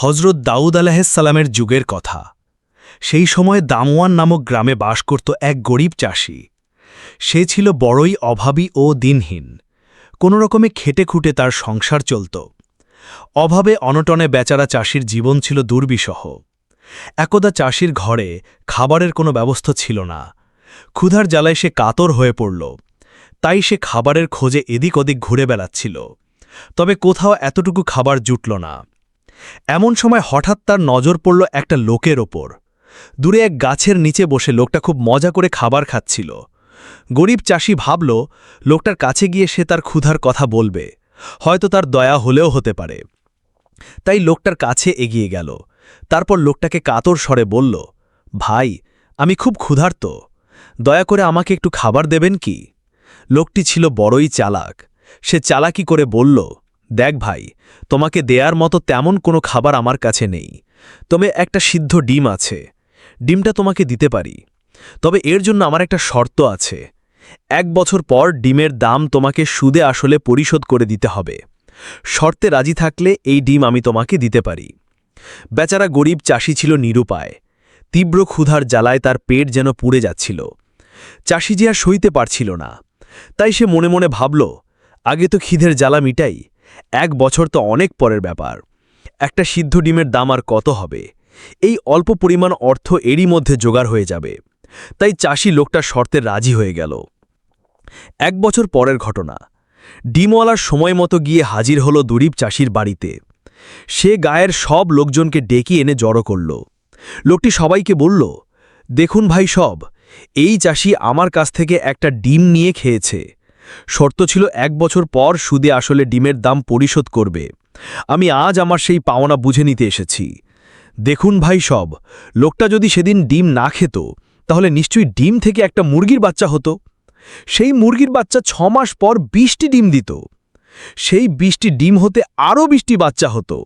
হজরত দাউদ আলাহিসাল্লামের যুগের কথা। সেই সময় দামওয়ান নামক গ্রামে বাস করত এক গরিব চাষি। সে ছিল বড়ই অভাবী ও দিনহীন। কোনো রকমে খেটে খুঁটে তার সংসার চলত। অভাবে অনটনে বেচারা চাষির জীবন ছিল দুর্বিষহ। একদা চাষির ঘরে খাবারের কোনো ব্যবস্থা ছিল না। ক্ষুধার জ্বালায় সে কাতর হয়ে পড়ল। তাই সে খাবারের খোঁজে এদিক ওদিক ঘুরে বেড়াচ্ছিল। তবে কোথাও এতটুকু খাবার জুটল না। এমন সময় হঠাৎ তার নজর পড়ল একটা লোকের ওপর। দূরে এক গাছের নিচে বসে লোকটা খুব মজা করে খাবার খাচ্ছিল। গরিব চাষি ভাবল, লোকটার কাছে গিয়ে সে তার ক্ষুধার কথা বলবে। হয়তো তার দয়া হলেও হতে পারে। তাই লোকটার কাছে এগিয়ে গেল। তারপর লোকটাকে কাতর স্বরে বলল, ভাই, আমি খুব ক্ষুধার্ত। দয়া করে আমাকে একটু খাবার দেবেন কি? লোকটি ছিল বড়ই চালাক। সে চালাকি করে বলল দেখ ভাই, তোমাকে দেয়ার মতো তেমন কোনো খাবার আমার কাছে নেই। তবে একটা সিদ্ধ ডিম আছে। ডিমটা তোমাকে দিতে পারি। তবে এর জন্য আমার একটা শর্ত আছে। এক বছর পর ডিমের দাম তোমাকে সুদে আসলে পরিশোধ করে দিতে হবে। শর্তে রাজি থাকলে এই ডিম আমি তোমাকে দিতে পারি। বেচারা গরিব চাষি ছিল নিরুপায়। তীব্র ক্ষুধার জ্বালায় তার পেট যেন পুড়ে যাচ্ছিল। চাষি যে আর সইতে পারছিল না। তাই সে মনে মনে ভাবল, আগে তো খিদের জ্বালা মিটাই। এক বছর তো অনেক পরের ব্যাপার। একটা সিদ্ধ ডিমের দাম আর কত হবে? এই অল্প পরিমাণ অর্থ এরই মধ্যে জোগাড় হয়ে যাবে। তাই চাষি লোকটা শর্তে রাজি হয়ে গেল। এক বছর পরের ঘটনা। ডিমওয়ালার সময় মতো গিয়ে হাজির হলো দুরিব চাষির বাড়িতে। সে গায়ের সব লোকজনকে ডেকে এনে জড়ো করল। লোকটি সবাইকে বলল, দেখুন ভাই সব, এই চাষি আমার কাছ থেকে একটা ডিম নিয়ে খেয়েছে। শর্ত ছিল এক বছর পর সুদে আসলে ডিমের দাম পরিশোধ করবে। আমি আজ আমার সেই পাওনা বুঝে নিতে এসেছি। দেখুন ভাই সব, লোকটা যদি সেদিন ডিম না খেত, তাহলে নিশ্চয়ই ডিম থেকে একটা মুরগির বাচ্চা হতো। সেই মুরগির বাচ্চা ছ মাস পর বিশটি ডিম দিত। সেই বিশটি ডিম হতে আরও বিশটি বাচ্চা হতো।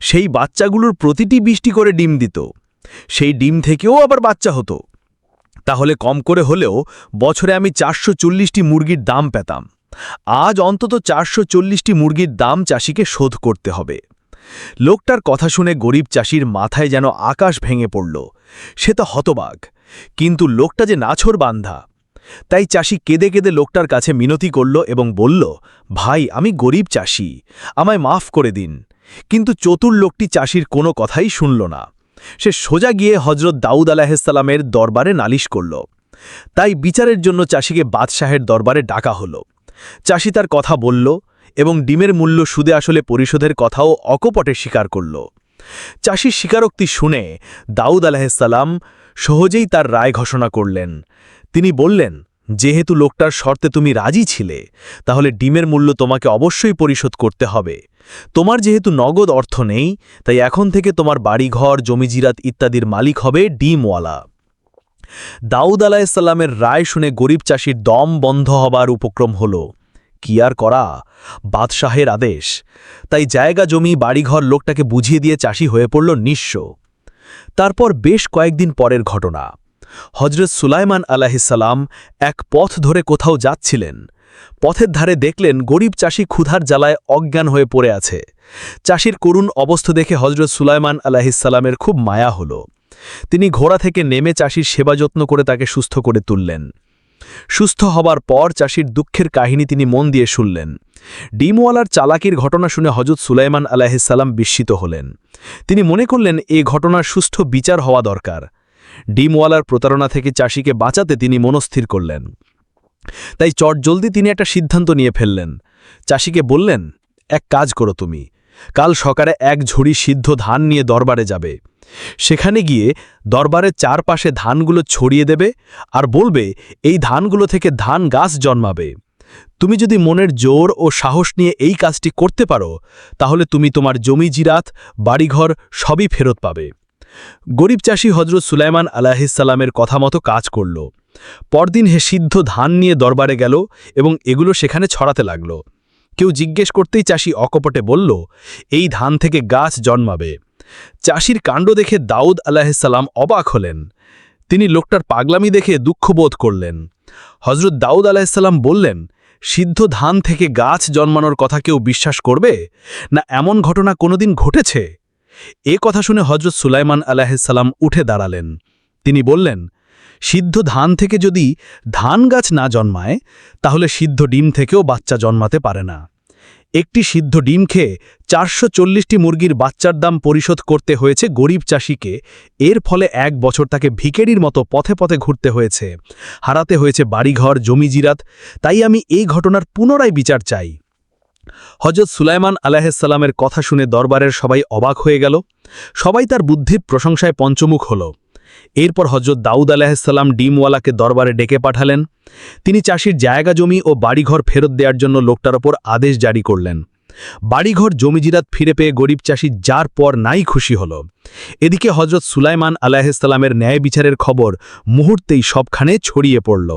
সেই বাচ্চাগুলোর প্রতিটি বিশটি করে ডিম দিত। সেই ডিম থেকেও আবার বাচ্চা হতো। তাহলে কম করে হলেও বছরে আমি চারশো চল্লিশটি মুরগির দাম পেতাম। আজ অন্তত চারশো চল্লিশটি মুরগির দাম চাষিকে শোধ করতে হবে। লোকটার কথা শুনে গরিব চাষির মাথায় যেন আকাশ ভেঙে পড়ল। সে তো হতবাক, কিন্তু লোকটা যে নাছর বান্ধা। তাই চাষি কেঁদে কেঁদে লোকটার কাছে মিনতি করল এবং বলল, ভাই, আমি গরিব চাষি, আমায় মাফ করে দিন। কিন্তু চতুর লোকটি চাষির কোনো কথাই শুনল না। সে সোজা গিয়ে হজরত দাউদ আলাহিসাল্লামের দরবারে নালিশ করল। তাই বিচারের জন্য চাষিকে বাদশাহের দরবারে ডাকা হল। চাষি তার কথা বলল এবং ডিমের মূল্য সুদে আসলে পরিশোধের কথাও অকপটে স্বীকার করল। চাষির স্বীকারোক্তি শুনে দাউদ আলাহিসাল্লাম সহজেই তার রায় ঘোষণা করলেন। তিনি বললেন যেহেতু লোকটার শর্তে তুমি রাজি ছিলে, তাহলে ডিমের মূল্য তোমাকে অবশ্যই পরিশোধ করতে হবে। তোমার যেহেতু নগদ অর্থ নেই, তাই এখন থেকে তোমার বাড়িঘর, জমিজিরাত ইত্যাদির মালিক হবে ডিমওয়ালা। দাউদ আলাহিসাল্লামের রায় শুনে গরিব চাষির দম বন্ধ হবার উপক্রম হল। কি আর করা? বাদশাহের আদেশ। তাই জায়গা, জমি, বাড়িঘর লোকটাকে বুঝিয়ে দিয়ে চাষি হয়ে পড়ল নিঃস্ব। তারপর বেশ কয়েকদিন পরের ঘটনা। হজরত সুলাইমান আলাহিসাল্লাম এক পথ ধরে কোথাও যাচ্ছিলেন। পথের ধারে দেখলেন গরিব চাষি ক্ষুধার জ্বালায় অজ্ঞান হয়ে পড়ে আছে। চাষির করুণ অবস্থা দেখে হজরত সুলাইমান আলাহিসাল্লামের খুব মায়া হল। তিনি ঘোড়া থেকে নেমে চাষির সেবা যত্ন করে তাকে সুস্থ করে তুললেন। সুস্থ হবার পর চাষির দুঃখের কাহিনী তিনি মন দিয়ে শুনলেন। ডিমওয়ালার চালাকির ঘটনা শুনে হজরত সুলাইমান আলাহিসাল্লাম বিস্মিত হলেন। তিনি মনে করলেন, এ ঘটনার সুষ্ঠু বিচার হওয়া দরকার। ডিমওয়ালার প্রতারণা থেকে চাষিকে বাঁচাতে তিনি মনস্থির করলেন। তাই চটজলদি তিনি একটা সিদ্ধান্ত নিয়ে ফেললেন। চাষিকে বললেন, এক কাজ করো তুমি। কাল সকালে এক ঝুড়ি সিদ্ধ ধান নিয়ে দরবারে যাবে। সেখানে গিয়ে দরবারের চারপাশে ধানগুলো ছড়িয়ে দেবে আর বলবে, এই ধানগুলো থেকে ধান গাছ জন্মাবে। তুমি যদি মনের জোর ও সাহস নিয়ে এই কাজটি করতে পারো, তাহলে তুমি তোমার জমি, জিরাত, বাড়িঘর সবই ফেরত পাবে। গরিব চাষি হজরত সুলাইমান আলাহিসাল্লামের কথা মতো কাজ করল। পরদিন হে সিদ্ধ ধান নিয়ে দরবারে গেল এবং এগুলো সেখানে ছড়াতে লাগল। কেউ জিজ্ঞেস করতেই চাষি অকপটে বলল, এই ধান থেকে গাছ জন্মাবে চাষির কাণ্ড দেখে দাউদ আলাহিসাল্লাম অবাক হলেন। তিনি লোকটার পাগলামি দেখে দুঃখবোধ করলেন। হজরত দাউদ আলাহিসাল্লাম বললেন, সিদ্ধ ধান থেকে গাছ জন্মানোর কথা কেউ বিশ্বাস করবে? না এমন ঘটনা কোনোদিন ঘটেছে? এ কথা শুনে হজরত সুলাইমান আলাহিসাল্লাম উঠে দাঁড়ালেন। তিনি বললেন, সিদ্ধ ধান থেকে যদি ধান গাছ না জন্মায়, তাহলে সিদ্ধ ডিম থেকেও বাচ্চা জন্মাতে পারে না। একটি সিদ্ধ ডিম খেয়ে চারশো মুরগির বাচ্চার দাম পরিশোধ করতে হয়েছে গরিব চাষিকে। এর ফলে এক বছর তাকে ভিকেরির মতো পথে পথে ঘুরতে হয়েছে। হারাতে হয়েছে বাড়িঘর জমিজিরাত তাই আমি এই ঘটনার পুনরায় বিচার চাই। হজরত সুলাইমান আলাহিসাল্লামের কথা শুনে দরবারের সবাই অবাক হয়ে গেল। সবাই তার বুদ্ধির প্রশংসায় পঞ্চমুখ হল। এরপর হজরত দাউদ আলাহিসাল্লাম ডিমওয়ালাকে দরবারে ডেকে পাঠালেন। তিনি চাষির জায়গা জমি ও বাড়িঘর ফেরত দেওয়ার জন্য লোকটার ওপর আদেশ জারি করলেন। বাড়িঘর জমিজিরাত ফিরে পেয়ে গরিব চাষি যার পর নাই খুশি হল। এদিকে হজরত সুলাইমান আলাহিসাল্লামের ন্যায় বিচারের খবর মুহূর্তেই সবখানে ছড়িয়ে পড়ল।